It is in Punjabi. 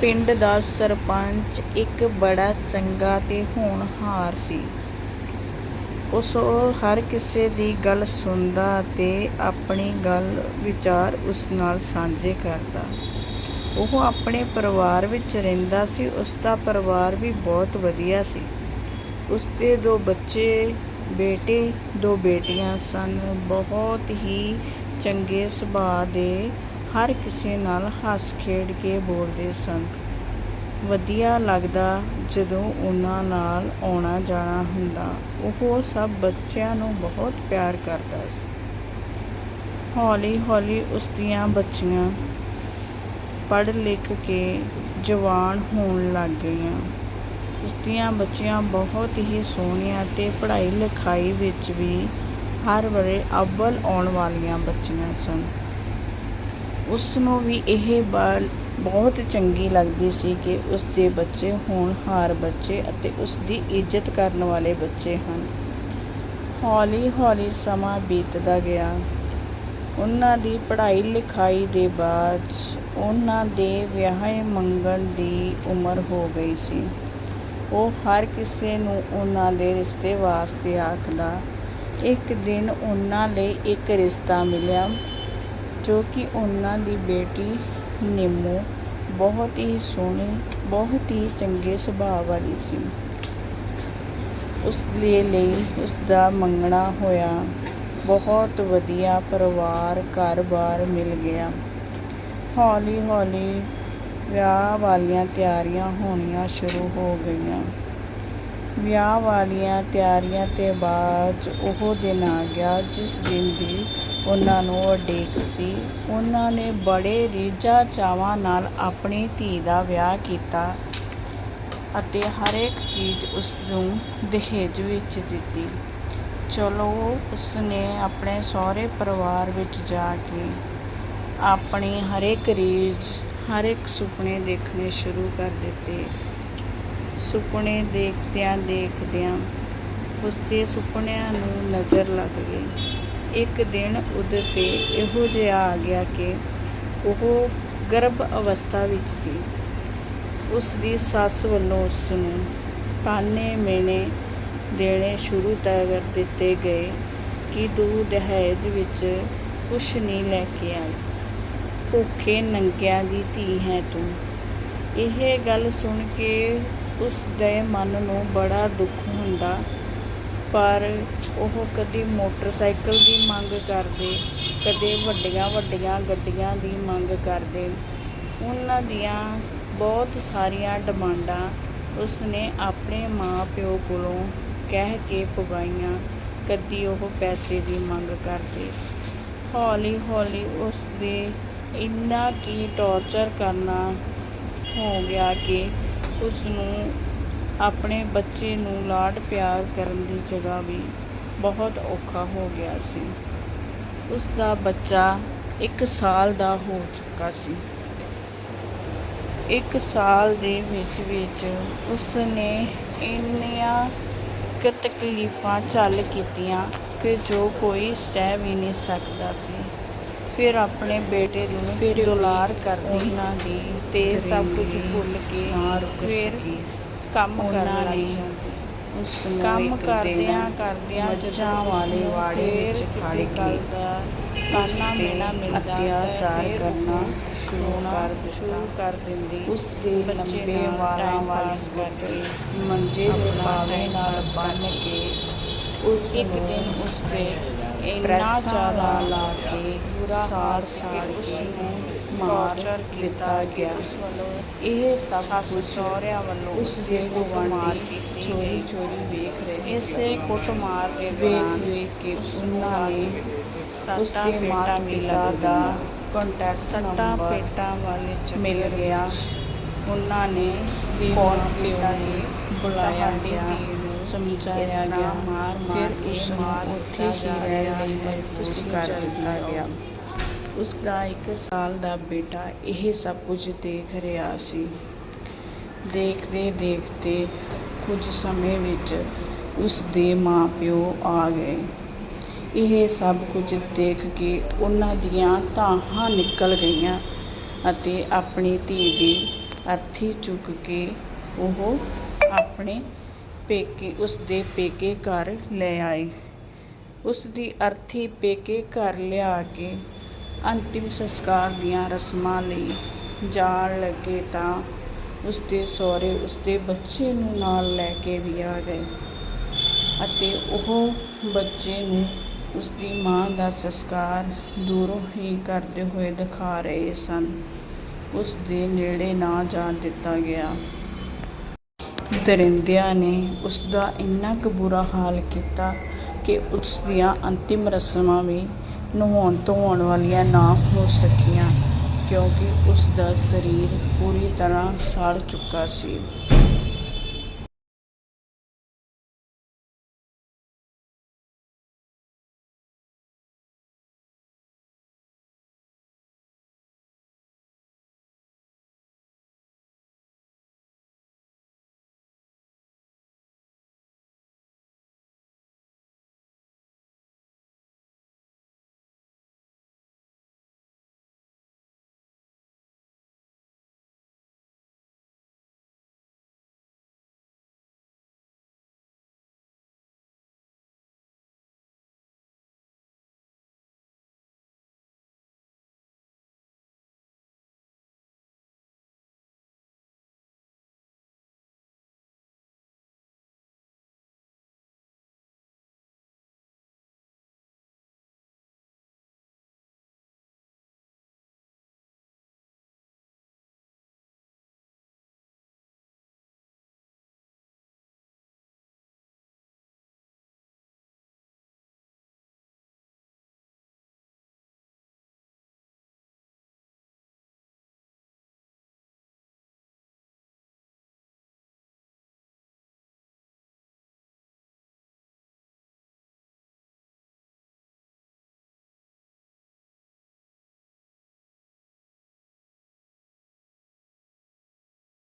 ਪਿੰਡ ਦਾ ਸਰਪੰਚ ਇੱਕ ਬੜਾ ਚੰਗਾ ਤੇ ਹੋਣਹਾਰ ਸੀ। ਉਸ ਹਰ ਕਿਸੇ ਦੀ ਗੱਲ ਸੁਣਦਾ ਅਤੇ ਆਪਣੀ ਗੱਲ ਵਿਚਾਰ ਉਸ ਨਾਲ ਸਾਂਝੇ ਕਰਦਾ। ਉਹ ਆਪਣੇ ਪਰਿਵਾਰ ਵਿੱਚ ਰਹਿੰਦਾ ਸੀ, ਉਸ ਦਾ ਪਰਿਵਾਰ ਵੀ ਬਹੁਤ ਵਧੀਆ ਸੀ। ਉਸ ਦੇ ਦੋ ਬੱਚੇ, ਬੇਟੇ, ਦੋ ਬੇਟੀਆਂ ਸਨ। ਬਹੁਤ ਹੀ ਚੰਗੇ ਸੁਭਾਅ ਦੇ ਹਰ ਕਿਸੇ ਨਾਲ ਹੱਸ ਖੇਡ ਕੇ ਬੋਲਦੇ ਸਨ। ਵਧੀਆ ਲੱਗਦਾ ਜਦੋਂ ਉਹਨਾਂ ਨਾਲ ਆਉਣਾ ਜਾਣਾ ਹੁੰਦਾ। ਉਹ ਸਭ ਬੱਚਿਆਂ ਨੂੰ ਬਹੁਤ ਪਿਆਰ ਕਰਦਾ ਸੀ। ਹੌਲੀ ਹੌਲੀ ਉਸ ਦੀਆਂ ਬੱਚੀਆਂ ਪੜ੍ਹ ਲਿਖ ਕੇ ਜਵਾਨ ਹੋਣ ਲੱਗ ਗਈਆਂ। ਉਸ ਦੀਆਂ ਬੱਚੀਆਂ ਬਹੁਤ ਹੀ ਸੋਹਣੀਆਂ ਤੇ ਪੜ੍ਹਾਈ ਲਿਖਾਈ ਵਿੱਚ ਵੀ ਹਰ ਵੇਲੇ ਅਵਲ ਆਉਣ ਵਾਲੀਆਂ ਬੱਚੀਆਂ ਸਨ। ਉਸ ਨੂੰ ਵੀ ਇਹ ਬਾਲ ਬਹੁਤ ਚੰਗੀ ਲੱਗਦੀ ਸੀ ਕਿ ਉਸ ਦੇ ਬੱਚੇ ਹੋਣਹਾਰ ਬੱਚੇ ਅਤੇ ਉਸ ਦੀ ਇੱਜ਼ਤ ਕਰਨ ਵਾਲੇ ਬੱਚੇ ਹਨ। ਹੌਲੀ ਹੌਲੀ ਸਮਾਂ ਬੀਤਦਾ ਗਿਆ। ਉਹਨਾਂ ਦੀ ਪੜ੍ਹਾਈ ਲਿਖਾਈ ਦੇ ਬਾਅਦ ਉਹਨਾਂ ਦੇ ਵਿਆਹੇ ਮੰਗਣ ਦੀ ਉਮਰ ਹੋ ਗਈ ਸੀ। ਉਹ ਹਰ ਕਿਸੇ ਨੂੰ ਉਹਨਾਂ ਦੇ ਰਿਸ਼ਤੇ ਵਾਸਤੇ ਆਖਦਾ। ਇੱਕ ਦਿਨ ਉਹਨਾਂ ਲਈ ਇੱਕ ਰਿਸ਼ਤਾ ਮਿਲਿਆ। ਜੋ ਕਿ ਉਹਨਾਂ ਦੀ ਬੇਟੀ ਨਿੰਮੋ ਬਹੁਤ ਹੀ ਸੋਹਣੀ, ਬਹੁਤ ਹੀ ਚੰਗੇ ਸੁਭਾਅ ਵਾਲੀ ਸੀ। ਉਸ ਦੇ ਲਈ ਉਸ ਦਾ ਮੰਗਣਾ ਹੋਇਆ, ਬਹੁਤ ਵਧੀਆ ਪਰਿਵਾਰ, ਘਰ-ਬਾਰ ਮਿਲ ਗਿਆ। ਹੌਲੀ ਹੌਲੀ ਵਿਆਹ ਵਾਲੀਆਂ ਤਿਆਰੀਆਂ ਹੋਣੀਆਂ ਸ਼ੁਰੂ ਹੋ ਗਈਆਂ। ਵਿਆਹ ਵਾਲੀਆਂ ਤਿਆਰੀਆਂ ਤੋਂ ਬਾਅਦ ਉਹ ਦਿਨ ਆ ਗਿਆ ਜਿਸ ਦਿਨ ਦੀ ਉਹਨਾਂ ਨੂੰ ਉਡੀਕ ਸੀ। ਉਹਨਾਂ ਨੇ ਬੜੇ ਰੀਝਾਂ ਚਾਵਾਂ ਨਾਲ ਆਪਣੀ ਧੀ ਦਾ ਵਿਆਹ ਕੀਤਾ ਅਤੇ ਹਰ ਇੱਕ ਚੀਜ਼ ਉਸ ਨੂੰ ਦਹੇਜ ਵਿੱਚ ਦਿੱਤੀ। ਚਲੋ, ਉਸ ਨੇ ਆਪਣੇ ਸਹੁਰੇ ਪਰਿਵਾਰ ਵਿੱਚ ਜਾ ਕੇ ਆਪਣੀ ਹਰੇਕ ਰੀਝ ਹਰ ਇੱਕ ਸੁਪਨੇ ਦੇਖਣੇ ਸ਼ੁਰੂ ਕਰ ਦਿੱਤੇ। ਸੁਪਨੇ ਦੇਖਦਿਆਂ ਦੇਖਦਿਆਂ ਉਸਦੇ ਸੁਪਨਿਆਂ ਨੂੰ ਨਜ਼ਰ ਲੱਗ ਗਈ। ਇੱਕ ਦਿਨ ਉਹਦੇ 'ਤੇ ਇਹੋ ਜਿਹਾ ਆ ਗਿਆ ਕਿ ਉਹ ਗਰਭ ਅਵਸਥਾ ਵਿੱਚ ਸੀ। ਉਸ ਦੀ ਸੱਸ ਵੱਲੋਂ ਉਸ ਨੂੰ ਤਾਨੇ ਮੇਣੇ ਦੇਣੇ ਸ਼ੁਰੂ ਕਰ ਦਿੱਤੇ ਗਏ ਕਿ ਤੂੰ ਦਹੇਜ ਵਿੱਚ ਕੁਛ ਨਹੀਂ ਲੈ ਕੇ ਆਈ। ਭੁੱਖੇ ਨੰਗਿਆਂ ਦੀ ਧੀ ਹੈ ਤੂੰ। ਇਹ ਗੱਲ ਸੁਣ ਕੇ ਉਸ ਦੇ ਮਨ ਨੂੰ ਬੜਾ ਦੁੱਖ ਹੁੰਦਾ, ਪਰ ਉਹ ਕਦੇ ਮੋਟਰਸਾਈਕਲ ਦੀ ਮੰਗ ਕਰਦੇ, ਕਦੇ ਵੱਡੀਆਂ ਵੱਡੀਆਂ ਗੱਡੀਆਂ ਦੀ ਮੰਗ ਕਰਦੇ। ਉਹਨਾਂ ਦੀਆਂ ਬਹੁਤ ਸਾਰੀਆਂ ਡਿਮਾਂਡਾਂ ਉਸਨੇ ਆਪਣੇ ਮਾਂ-ਪਿਓ ਕੋਲੋਂ ਕਹਿ ਕੇ ਪੁਗਾਈਆਂ, ਕਦੀ ਉਹ ਪੈਸੇ ਦੀ ਮੰਗ ਕਰਦੇ। ਹੌਲੀ ਹੌਲੀ ਉਸ ਦੇ ਇੰਨਾ ਕੀ ਟੌਰਚਰ ਕਰਨਾ ਹੋ ਗਿਆ ਕਿ ਉਸ ਨੂੰ ਆਪਣੇ ਬੱਚੇ ਨੂੰ ਲਾਡ ਪਿਆਰ ਕਰਨ ਦੀ ਜਗ੍ਹਾ ਵੀ ਬਹੁਤ ਔਖਾ ਹੋ ਗਿਆ ਸੀ। ਉਸ ਦਾ ਬੱਚਾ 1 ਸਾਲ ਦਾ ਹੋ ਚੁੱਕਾ ਸੀ। ਇੱਕ ਸਾਲ ਦੇ ਵਿੱਚ ਵਿੱਚ ਉਸ ਨੇ ਇੰਨੀਆਂ ਕੁ ਤਕਲੀਫਾਂ ਝੱਲ ਕੀਤੀਆਂ ਕਿ ਜੋ ਕੋਈ ਸਹਿ ਵੀ ਨਹੀਂ ਸਕਦਾ ਸੀ। ਫਿਰ ਆਪਣੇ ਬੇਟੇ ਨੂੰ ਦੁਲਾਰ ਕਰਦੀ ਉਹਨਾਂ ਦੀ ਤੇ ਸਭ ਕੁਝ ਭੁੱਲ ਕੇ ਫਿਰ ਕੰਮ ਕਰਨ ਲਈ ਉਸ ਨੂੰ ਕੰਮ ਕਰਦਿਆਂ ਕਰਦਿਆਂ ਮੱਝਾਂ ਵਾਲੇ ਵਾੜੇ ਵਿੱਚ ਖੜ ਕੇ ਤਾਨਾ ਮੇਨਾ ਮਿਲਦਾ ਅਤਿਆਚਾਰ ਕਰਨਾ ਸ਼ੁਰੂ ਕਰ ਸ਼ੁਰੂ ਕਰ ਦਿੰਦੀ। ਉਸ ਦੇ ਲੰਬੇ ਵਾਲਾਂ ਵਾਲੀ ਕਰਕੇ ਮੰਜੇ ਦੇ ਪਾਵੇ ਨਾਲ ਬੰਨ ਕੇ ਉਸ ਇੱਕ ਦਿਨ ਉਸ ਤੇ ਇੰਨਾ ਜ਼ਿਆਦਾ ਲਾ ਕੇ ਬੁਰਾ ਸਾੜ ਸਾੜ ਕੇ ਮਾਰ ਦਿੱਤਾ ਗਿਆ ਇਹ ਸਭ ਕੁਝ ਸਹੁਰਿਆਂ ਵੱਲੋਂ ਉਸ ਦੇ ਗੁਆਂਢੀ ਚੋਰੀ ਚੋਰੀ ਵੇਖ ਰਹੇ ਇਸੇ ਕੁੱਟਮਾਰ ਦੇ ਵੇਖ ਵੇਖ ਕੇ ਉਹਨਾਂ ਨੇ ਉਸ ਦੇ ਮਾਤਾ ਪਿਤਾ ਦਾ ਕੰਟੈਕਟ ਸੱਟਾ ਪੇਟਾਂ ਵਾਲੇ ਚ ਮਿਲ ਗਿਆ ਉਹਨਾਂ ਨੇ ਕੌਣ ਪਿਤਾ ਨੇ ਬੁਲਾਇਆ ਗਿਆ ਸਮਝਾਇਆ ਗਿਆ। ਮਾਰ ਮਾਰ ਉਸ ਨੂੰ ਉੱਥੇ ਹੀ ਰਹਿਣ ਲਈ ਮਜਬੂਰ ਕਰ ਦਿੱਤਾ ਗਿਆ। ਉਸ ਦਾ ਇੱਕ ਸਾਲ ਦਾ ਬੇਟਾ ਇਹ ਸਭ ਕੁਝ ਦੇਖ ਰਿਹਾ ਸੀ। ਦੇਖਦੇ ਦੇਖਦੇ ਕੁਝ ਸਮੇਂ ਵਿੱਚ ਉਸ ਦੇ ਮਾਪਿਓ ਆ ਗਏ। ਇਹ ਸਭ ਕੁਝ ਦੇਖ ਕੇ ਉਹਨਾਂ ਦੀਆਂ ਧਾਹਾਂ ਨਿਕਲ ਗਈਆਂ ਅਤੇ ਆਪਣੀ ਧੀ ਦੀ ਅਰਥੀ ਚੁੱਕ ਕੇ ਉਹ ਆਪਣੇ ਪੇਕੇ ਉਸ ਦੇ ਪੇਕੇ ਘਰ ਲੈ ਆਏ। ਉਸ ਦੀ ਅਰਥੀ ਪੇਕੇ ਘਰ ਲਿਆ ਕੇ ਅੰਤਿਮ ਸੰਸਕਾਰ ਦੀਆਂ ਰਸਮਾਂ ਲਈ ਜਾਣ ਲੱਗੇ ਤਾਂ ਉਸ ਦੇ ਸਹੁਰੇ ਉਸ ਦੇ ਬੱਚੇ ਨੂੰ ਨਾਲ ਲੈ ਕੇ ਵੀ ਆ ਗਏ ਅਤੇ ਉਹ ਬੱਚੇ ਨੂੰ ਉਸ ਦੀ ਮਾਂ ਦਾ ਸੰਸਕਾਰ ਦੂਰੋਂ ਹੀ ਕਰਦੇ ਹੋਏ ਦਿਖਾ ਰਹੇ ਸਨ। ਉਸ ਦੇ ਨੇੜੇ ਨਾ ਜਾਣ ਦਿੱਤਾ ਗਿਆ। ਦਰਿੰਦਿਆਂ ਨੇ ਉਸ ਦਾ ਇੰਨਾ ਕੁ ਬੁਰਾ ਹਾਲ ਕੀਤਾ ਕਿ ਉਸ ਦੀਆਂ ਅੰਤਿਮ ਰਸਮਾਂ ਵੀ ਨਹਾਉਣ ਧੋਣ ਵਾਲੀਆਂ ਨਾ ਹੋ ਸਕੀਆਂ, ਕਿਉਂਕਿ ਉਸ ਦਾ ਸਰੀਰ ਪੂਰੀ ਤਰ੍ਹਾਂ ਸੜ ਚੁੱਕਾ ਸੀ।